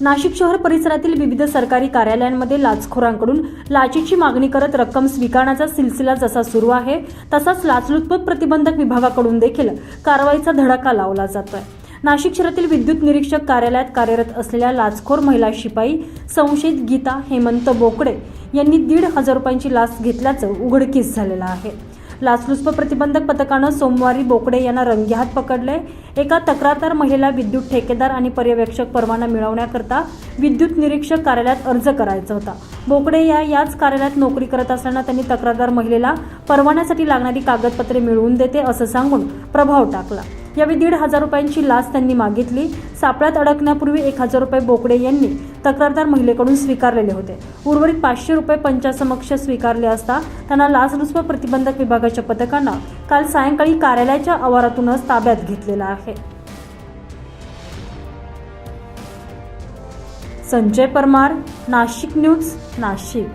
नाशिक शहर परिसरातील विविध सरकारी कार्यालयांमध्ये लाचखोरांकडून लाचेची मागणी करत रक्कम स्वीकारण्याचा सिलसिला जसा सुरू आहे तसाच लाचलुचपत प्रतिबंधक विभागाकडून देखील कारवाईचा धडाका लावला जातोय. नाशिक शहरातील विद्युत निरीक्षक कार्यालयात कार्यरत असलेल्या लाचखोर महिला शिपाई संशयित गीता हेमंत बोकडे यांनी दीड हजार रुपयांची लाच घेतल्याचं उघडकीस झालेलं आहे. लाचलुचपत प्रतिबंधक पथकानं सोमवारी बोकडे यांना रंगेहात पकडले. एका तक्रारदार महिलेला विद्युत ठेकेदार आणि पर्यवेक्षक परवाना मिळवण्याकरता विद्युत निरीक्षक कार्यालयात अर्ज करायचा होता. बोकडे या याच कार्यालयात नोकरी करत असताना त्यांनी तक्रारदार महिलेला परवान्यासाठी लागणारी कागदपत्रे मिळवून देते असं सांगून प्रभाव टाकला. यावेळी दीड हजार रुपयांची लाच त्यांनी मागितली. सापळ्यात अडकण्यापूर्वी एक हजार रुपये बोकडे यांनी तक्रारदार महिलेकडून स्वीकारलेले होते. उर्वरित पाचशे रुपये पंचासमक्ष स्वीकारले असता त्यांना लाचलुचपत प्रतिबंधक विभागाच्या पथकांना काल सायंकाळी कार्यालयाच्या आवारातूनच ताब्यात घेतलेला आहे. संजय परमार नाशिक न्यूज नाशिक.